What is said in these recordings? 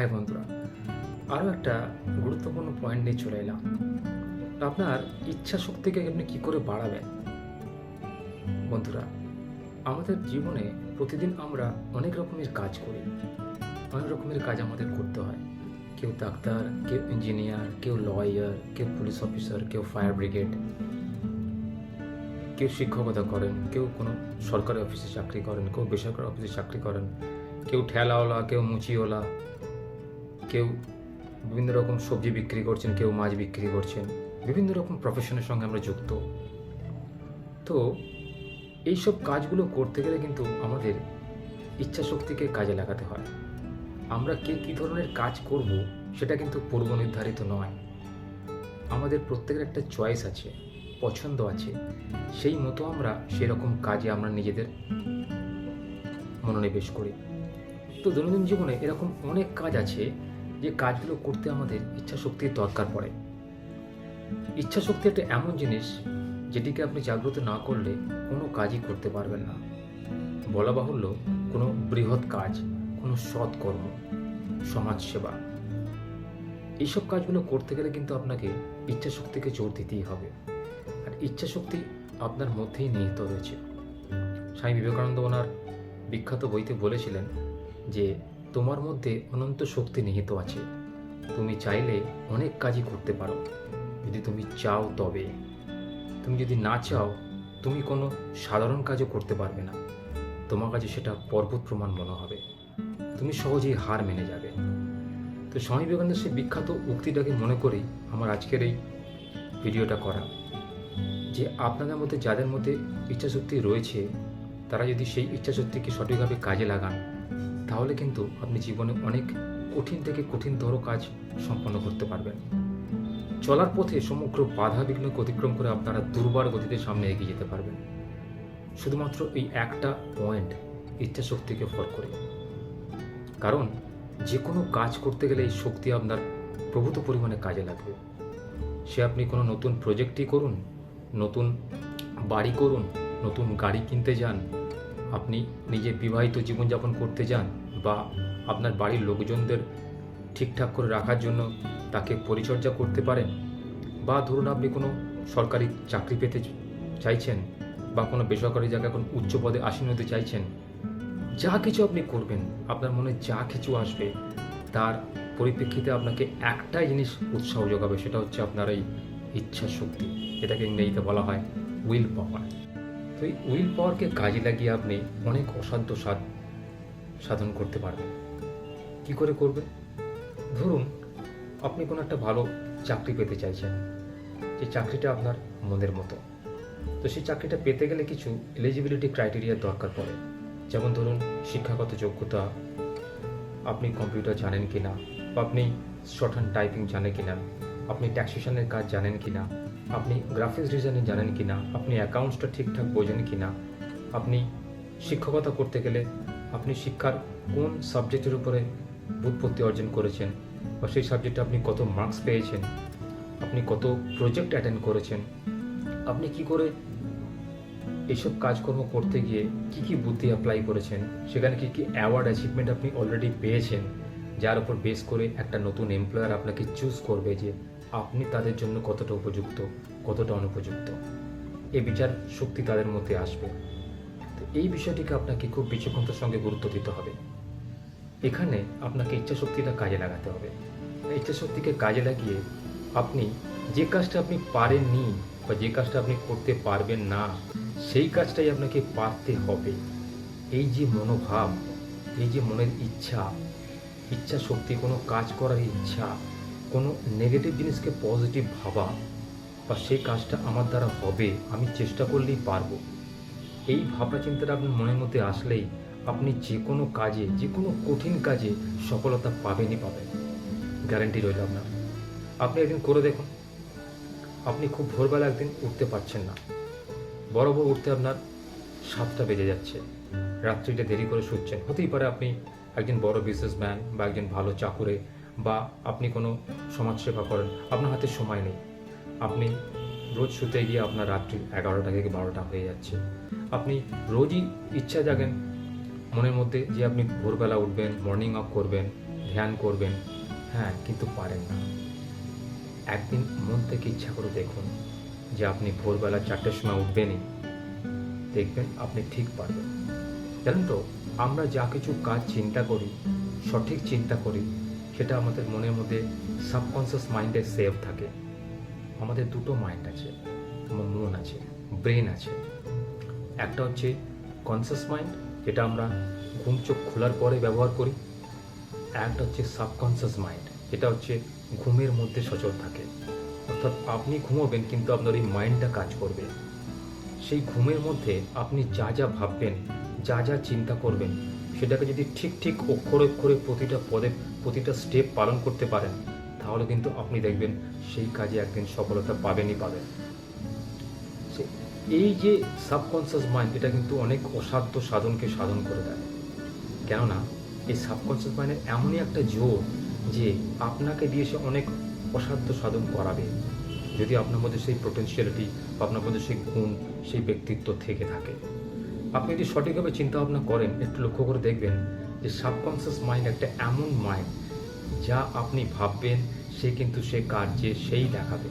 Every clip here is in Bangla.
হাই বন্ধুরা আরও একটা গুরুত্বপূর্ণ পয়েন্ট নিয়ে চলে এলাম। আপনার ইচ্ছা শক্তিকে আপনি কী করে বাড়াবেন? বন্ধুরা, আমাদের জীবনে প্রতিদিন আমরা অনেক রকমের কাজ করি। অনেক রকমের কাজ আমাদের করতে হয়। কেউ ডাক্তার, কেউ ইঞ্জিনিয়ার কেউ লয়ার কেউ পুলিশ অফিসার কেউ ফায়ার ব্রিগেড কেউ শিক্ষকতা করেন, কেউ কোনো সরকারি অফিসে চাকরি করেন, কেউ বেসরকারি অফিসে চাকরি করেন, কেউ ঠেলাওয়ালা, কেউ মুচিওয়ালা কেউ বিভিন্ন রকম সবজি বিক্রি করছেন, কেউ মাছ বিক্রি করছেন, বিভিন্ন রকম প্রফেশনের সঙ্গে আমরা যুক্ত। তো এইসব কাজগুলো করতে গেলে কিন্তু আমাদের ইচ্ছা শক্তিকে কাজে লাগাতে হয়। আমরা কে কী ধরনের কাজ করব সেটা কিন্তু পূর্ব নির্ধারিত নয়। আমাদের প্রত্যেকের একটা চয়েস আছে, পছন্দ আছে, সেই মতো আমরা সেরকম কাজে আমরা নিজেদের মনোনিবেশ করি। তো দৈনন্দিন জীবনে এরকম অনেক কাজ আছে যে কাজগুলো করতে আমাদের ইচ্ছা শক্তির দরকার পড়ে। ইচ্ছা শক্তি একটা এমন জিনিস যেটিকে আপনি জাগ্রত না করলে কোনো কাজই করতে পারবেন না। বলা বাহুল্য, কোনো বৃহৎ কাজ, কোনো সৎকর্ম, সমাজসেবা, এইসব কাজগুলো করতে গেলে কিন্তু আপনাকে ইচ্ছা শক্তিকে জোর দিতেই হবে। আর ইচ্ছা শক্তি আপনার মধ্যেই নিহিত রয়েছে। স্বামী বিবেকানন্দ ওনার বিখ্যাত বইতে বলেছিলেন যে তোমার মধ্যে অনন্ত শক্তি নিহিত আছে। তুমি চাইলে অনেক কাজই করতে পারো। যদি তুমি চাও তবে। তুমি যদি না চাও, তুমি কোনো সাধারণ কাজও করতে পারবে না। তোমার কাছে সেটা পর্বত প্রমাণ মনে হবে। তুমি সহজেই হার মেনে যাবে। তো স্বামী বিবেকানন্দের সেই বিখ্যাত উক্তিটাকে মনে করেই আমার আজকের এই ভিডিওটা করা। যে আপনাদের মধ্যে, যাদের মধ্যে ইচ্ছাশক্তি রয়েছে, তারা যদি সেই ইচ্ছাশক্তিকে সঠিকভাবে কাজে লাগান তাহলে কিন্তু আপনি জীবনে অনেক কঠিন থেকে কঠিনতর কাজ সম্পন্ন করতে পারবেন। চলার পথে সমগ্র বাধা বিঘ্নকে অতিক্রম করে আপনারা দুর্বার গতিতে সামনে এগিয়ে যেতে পারবেন। শুধুমাত্র এই একটা পয়েন্ট ইচ্ছাশক্তিকে ভর করে। কারণ যে কোনো কাজ করতে গেলে এই শক্তি আপনার প্রভূত পরিমাণে কাজে লাগবে। সে আপনি কোনো নতুন প্রজেক্টই করুন, নতুন বাড়ি করুন, নতুন গাড়ি কিনতে যান, আপনি নিজে বিবাহিত জীবনযাপন করতে যান বা আপনার বাড়ির লোকজনদের ঠিকঠাক করে রাখার জন্য তাকে পরিচর্যা করতে পারেন? বা ধরুন আপনি কোনো সরকারি চাকরি পেতে চাইছেন বা কোনো বেসরকারি জায়গায় কোনো উচ্চ পদে আসীন হতে চাইছেন, যা কিছু আপনি করবেন, আপনার মনে যা কিছু আসবে, তার পরিপ্রেক্ষিতে আপনাকে একটাই জিনিস উৎসাহ যোগাবে, সেটা হচ্ছে আপনার এই ইচ্ছা শক্তি এটাকে ইংরেজিতে বলা হয় উইল পাওয়ার। তো এই উইল পাওয়ারকে কাজে লাগিয়ে আপনি অনেক অসাধ্য সাধ সাধন করতে পারবেন। কি করে করবেন? ধরুন, আপনি কোনো একটা ভালো চাকরি পেতে চাইছেন। যে চাকরিটা আপনার মনের মতো। তো সেই চাকরিটা পেতে গেলে কিছু এলিজিবিলিটি ক্রাইটেরিয়ার দরকার পড়ে। যেমন ধরুন, শিক্ষাগত যোগ্যতা, আপনি কম্পিউটার জানেন কি না বা আপনি শর্ট হ্যান্ড টাইপিং জানেন কি না আপনি ট্যাক্সেশনের কাজ জানেন কি না আপনি গ্রাফিক্স ডিজাইনিং জানেন কি না আপনি অ্যাকাউন্টসটা ঠিকঠাক বোঝেন কি না আপনি শিক্ষকতা করতে গেলে আপনি শিক্ষার কোন সাবজেক্টের উপরে বুৎপত্তি অর্জন করেছেন বা সেই সাবজেক্টে আপনি কত মার্কস পেয়েছেন? আপনি কত প্রজেক্ট অ্যাটেন্ড করেছেন? আপনি কি করে এইসব কাজকর্ম করতে গিয়ে কি কি বুদ্ধি অ্যাপ্লাই করেছেন? সেখানে কি কি অ্যাওয়ার্ড অ্যাচিভমেন্ট আপনি অলরেডি পেয়েছেন? যার উপর বেস করে একটা নতুন এমপ্লয়ার আপনাকে চুজ করবে যে আপনি তাদের জন্য কতটা উপযুক্ত, কতটা অনুপযুক্ত। এ বিচার শক্তি তাদের মধ্যে আসবে। এই বিষয়টিকে আপনাকে খুব বিচক্ষণতার সঙ্গে গুরুত্ব দিতে হবে। এখানে আপনাকে ইচ্ছাশক্তিটা কাজে লাগাতে হবে। ইচ্ছাশক্তিকে কাজে লাগিয়ে আপনি যে কাজটা আপনি পারেননি বা যে কাজটা আপনি করতে পারবেন না, সেই কাজটাই আপনাকে পারতে হবে। এই যে মনোভাব, এই যে মনের ইচ্ছা ইচ্ছা শক্তি কোনো কাজ করার ইচ্ছা, কোনো নেগেটিভ জিনিসকে পজিটিভ ভাবা, বা সেই কাজটা আমার দ্বারা হবে, আমি চেষ্টা করলেই পারব। এই ভাবনা চিন্তাটা আপনার মনের মধ্যে আসলেই আপনি যে কোনো কাজে, যে কোনো কঠিন কাজে সফলতা পাবেনই পাবেন। গ্যারান্টি রইল আপনার। আপনি একদিন করে দেখুন। আপনি খুব ভোরবেলা একদিন উঠতে পারছেন না। বরাবর উঠতে আপনার সাতটা বেজে যাচ্ছে। রাত্রিটা দেরি করে শুচ্ছেন। হতেই পারে আপনি একজন বড় বিজনেসম্যান বা একজন ভালো চাকুরে বা আপনি কোনো সমাজসেবা করেন। আপনার হাতে সময় নেই। আপনি রোজ শুতে গিয়ে আপনার রাত্রি এগারোটা থেকে বারোটা হয়ে যাচ্ছে। আপনি রোজই ইচ্ছা জাগেন মনের মধ্যে যে আপনি ভোরবেলা উঠবেন মর্নিং ওয়াক করবেন, ধ্যান করবেন। হ্যাঁ কিন্তু পারেন না। একদিন মন থেকে ইচ্ছা করে দেখুন যে আপনি ভোরবেলা চারটের সময় উঠবেনই। দেখবেন আপনি ঠিক পারবেন। জানেন তো, আমরা যা কিছু কাজ চিন্তা করি, সঠিক চিন্তা করি, সেটা আমাদের মনের মধ্যে সাবকনসিয়াস মাইন্ডে সেভ থাকে। আমাদের দুটো মাইন্ড আছে, আমার মন আছে ব্রেন আছে। একটা হচ্ছে কনসিয়াস মাইন্ড যেটা আমরা ঘুম চোখ খোলার পরে ব্যবহার করি। একটা হচ্ছে সাবকনসিয়াস মাইন্ড যেটা হচ্ছে ঘুমের মধ্যে সচল থাকে। অর্থাৎ আপনি ঘুমোবেন কিন্তু আপনার এই মাইন্ডটা কাজ করবে। সেই ঘুমের মধ্যে আপনি যা যা ভাববেন, যা যা চিন্তা করবেন, সেটাকে যদি ঠিক ঠিক অক্ষরে অক্ষরে প্রতিটা পদে, প্রতিটা স্টেপ পালন করতে পারেন, তাহলে কিন্তু আপনি দেখবেন সেই কাজে একদিন সফলতা পাবেনই পাবেন। এই যে সাবকনসিয়াস মাইন্ড এটা কিন্তু অনেক অসাধ্য সাধনকে সাধন করে দেয়। কেননা, এই সাবকনসিয়াস মাইন্ডের এমনই একটা জোর যে আপনাকে দিয়ে সে অনেক অসাধ্য সাধন করাবে। যদি আপনার মধ্যে সেই পোটেন্সিয়ালিটি বা আপনার মধ্যে সেই গুণ, সেই ব্যক্তিত্ব থেকে থাকে। আপনি যদি সঠিকভাবে চিন্তা ভাবনা করেন, একটু লক্ষ্য করে দেখবেন যে সাবকনসিয়াস মাইন্ড একটা এমন মাইন্ড যা আপনি ভাববেন, সে কিন্তু সে কার্যে সেই দেখাবে।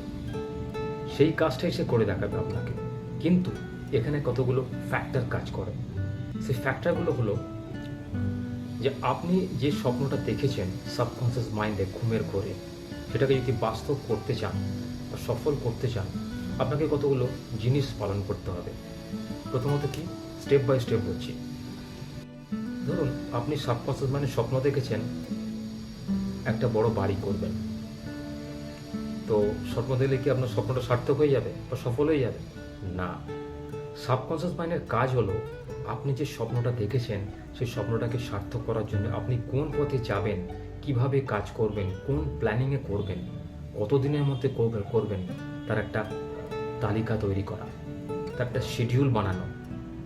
সেই কাজটাই সে করে দেখাবে আপনাকে। কিন্তু এখানে কতগুলো ফ্যাক্টর কাজ করে। সেই ফ্যাক্টরগুলো হলো যে আপনি যে স্বপ্নটা দেখেছেন সাবকনসিয়াস মাইন্ডে ঘুমের ঘরে, সেটাকে যদি বাস্তব করতে চান বা সফল করতে চান, আপনাকে কতগুলো জিনিস পালন করতে হবে। প্রথমত কি? স্টেপ বাই স্টেপ বলছি ধরুন, আপনি সাবকনসিয়াস মাইন্ডে স্বপ্ন দেখেছেন, একটা বড় বাড়ি করবেন। তো স্বপ্ন দিলে কি আপনার স্বপ্নটা সার্থক হয়ে যাবে বা সফল হয়ে যাবে? না। সাবকনসিয়াস মাইন্ডের কাজ হলো আপনি যে স্বপ্নটা দেখেছেন, সেই স্বপ্নটাকে সার্থক করার জন্য আপনি কোন পথে যাবেন, কীভাবে কাজ করবেন, কোন প্ল্যানিংয়ে করবেন, কতদিনের মধ্যে করবেন তার একটা তালিকা তৈরি করা, তার একটা শিডিউল বানানো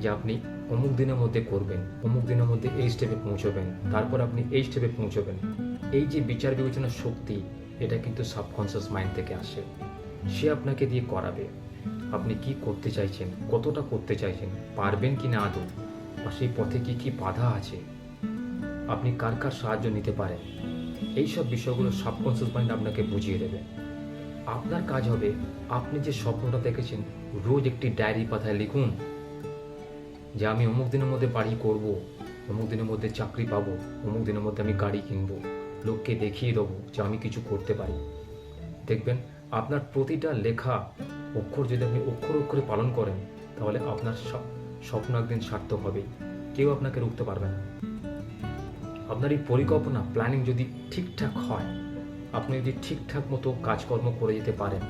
যে আপনি অমুক দিনের মধ্যে করবেন, অমুক দিনের মধ্যে এই স্টেপে পৌঁছবেন, তারপর আপনি এই স্টেপে পৌঁছবেন। এই যে বিচার বিবেচনার শক্তি, এটা কিন্তু সাবকনসিয়াস মাইন্ড থেকে আসে। সে আপনাকে দিয়ে করাবে। আপনি কি করতে চাইছেন? কতটা করতে চাইছেন? পারবেন কি না আদৌ? বা সেই পথে কি কি বাধা আছে? আপনি কার কার সাহায্য নিতে পারেন? এই সব বিষয়গুলো সাবকনসিয়াস মাইন্ড আপনাকে বুঝিয়ে দেবে। আপনার কাজ হবে, আপনি যে স্বপ্নটা দেখেছেন, রোজ একটি ডায়েরি পাতায় লিখুন, যে আমি অমুক দিনের মধ্যে বাড়ি করব, অমুক দিনের মধ্যে চাকরি পাবো, অমুক দিনের মধ্যে আমি গাড়ি কিনবো, লোককে দেখিয়ে দেবো যে আমি কিছু করতে পারি। দেখবেন আপনার প্রতিটা লেখা অক্ষর যদি আপনি অক্ষর অক্ষরে পালন করেন, তাহলে আপনার স্বপ্ন একদিন সার্থক হবেই কেউ আপনাকে রুখতে পারবে না। আপনার এই পরিকল্পনা প্ল্যানিং যদি ঠিকঠাক হয়, আপনি যদি ঠিকঠাক মতো কাজকর্ম করে যেতে পারেন,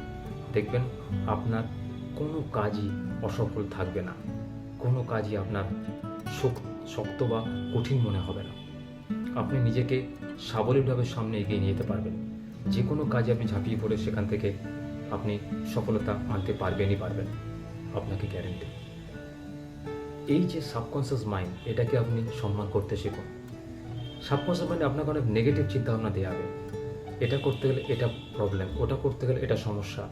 দেখবেন আপনার কোনো কাজই অসফল থাকবে না। কোনো কাজই আপনার শক- শক্ত বা কঠিন মনে হবে না। আপনি নিজেকে সাবলীলভাবে সামনে এগিয়ে নিয়ে যেতে পারবেন। যে কোনো কাজে আপনি ঝাঁপিয়ে পড়ে সেখান থেকে আপনি সফলতা আনতে পারবেনই পারবেন, আপনাকে গ্যারেন্টি এই যে সাবকনসিয়াস মাইন্ড এটাকে আপনি সম্মান করতে শিখুন। সাবকনসিয়াস মাইন্ড আপনাকে অনেক নেগেটিভ চিন্তাভাবনা দেওয়াবে এটা করতে গেলে এটা প্রবলেম ওটা করতে গেলে এটা সমস্যা।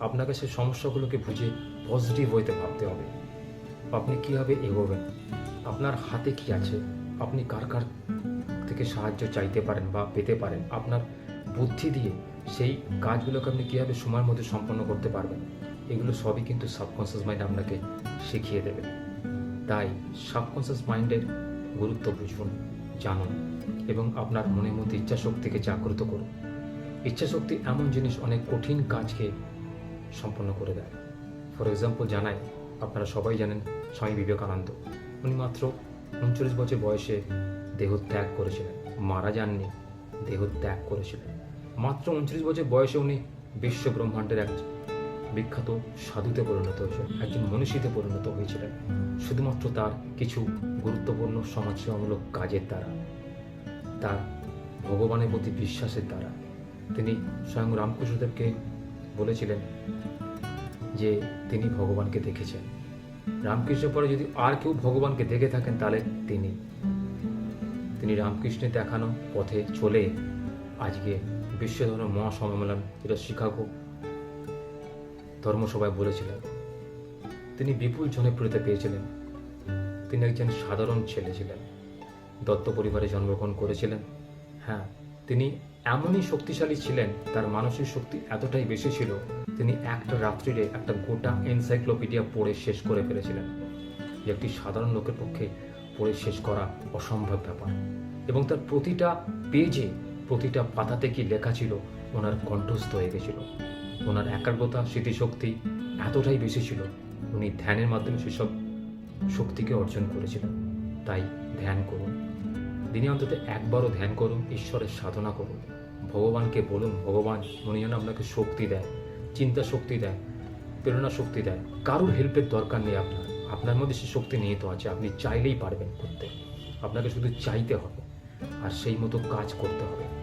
আপনাকে সেই সমস্যাগুলোকে বুঝে পজিটিভ হইতে ভাবতে হবে। আপনি কীভাবে এগোবেন? আপনার হাতে কি আছে? আপনি কার কার থেকে সাহায্য চাইতে পারেন বা পেতে পারেন? আপনার বুদ্ধি দিয়ে সেই কাজগুলোকে আপনি কীভাবে সময়ের মধ্যে সম্পন্ন করতে পারবেন, এগুলো সবই কিন্তু সাবকনসিয়াস মাইন্ড আপনাকে শিখিয়ে দেবে। তাই সাবকনসিয়াস মাইন্ডের গুরুত্ব বুঝুন, জানুন এবং আপনার মনের মধ্যে ইচ্ছা শক্তিকে জাগ্রত করুন। ইচ্ছা শক্তি এমন জিনিস অনেক কঠিন কাজকে সম্পন্ন করে দেয়। ফর এক্সাম্পল জানাই, আপনারা সবাই জানেন স্বামী বিবেকানন্দ। উনি মাত্র উনচল্লিশ বছর বয়সে দেহ ত্যাগ করেছিলেন, মারা যাননি, দেহ ত্যাগ করেছিলেন। মাত্র উনত্রিশ বছর বয়সে উনি বিশ্ব ব্রহ্মাণ্ডের এক বিখ্যাত সাধুতে পরিণত হয়েছিলেন একজন মনীষীতে পরিণত হয়েছিলেন। শুধুমাত্র তার কিছু গুরুত্বপূর্ণ সমাজসেবামূলক কাজের দ্বারা, তার ভগবানের প্রতি বিশ্বাসের দ্বারা। তিনি স্বয়ং রামকৃষ্ণদেবকে বলেছিলেন যে তিনি ভগবানকে দেখেছেন। রামকৃষ্ণের পরে যদি আর কেউ ভগবানকে দেখে থাকেন, তাহলে তিনি। তিনি রামকৃষ্ণের দেখানো পথে চলে আজকে বিশ্ব ধর্ম মহাসম্মেলন যেটা শিকাগো ধর্মসভায় বলেছিলেন। তিনি বিপুল জনপ্রিয়তা পেয়েছিলেন। তিনি একজন সাধারণ ছেলে ছিলেন। দত্ত পরিবারে জন্মগ্রহণ করেছিলেন। হ্যাঁ তিনি এমনই শক্তিশালী ছিলেন, তার মানসিক শক্তি এতটাই বেশি ছিল, তিনি একটা রাত্রিরে একটা গোটা এনসাইক্লোপিডিয়া পড়ে শেষ করে ফেলেছিলেন। একটি সাধারণ লোকের পক্ষে পড়ে শেষ করা অসম্ভব ব্যাপার। এবং তার প্রতিটা পেজে প্রতিটা পাতাতে কি লেখা ছিল? ওনার কণ্ঠস্থ হয়ে গেছিল। ওনার একাগ্রতা, স্মৃতিশক্তি এতটাই বেশি ছিল, উনি ধ্যানের মাধ্যমে সেসব শক্তিকে অর্জন করেছিলেন। তাই ধ্যান করুন। দিনে অন্তত একবারও ধ্যান করুন, ঈশ্বরের সাধনা করুন। ভগবানকে বলুন, ভগবান, উনি যেন আপনাকে শক্তি দেয়, চিন্তা শক্তি দেয়, প্রেরণা শক্তি দেয়। কারোর হেল্পের দরকার নেই আপনার। আপনার মধ্যে সে শক্তি নিহিত আছে, আপনি চাইলেই পারবেন করতে আপনাকে শুধু চাইতে হবে, আর সেই মতো কাজ করতে হবে।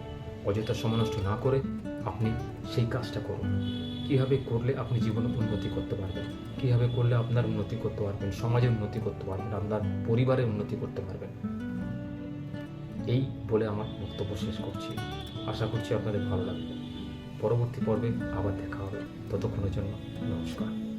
অযথা সময় নষ্ট না করে আপনি সেই কাজটা করুন। কীভাবে করলে আপনি জীবনে উন্নতি করতে পারবেন? কীভাবে করলে আপনার উন্নতি করতে পারবেন? সমাজের উন্নতি করতে পারবেন? আপনার পরিবারের উন্নতি করতে পারবেন? এই বলে আমার বক্তব্য শেষ করছি। আশা করছি আপনাদের ভালো লাগবে। পরবর্তী পর্বে আবার দেখা হবে। ততক্ষণের জন্য নমস্কার।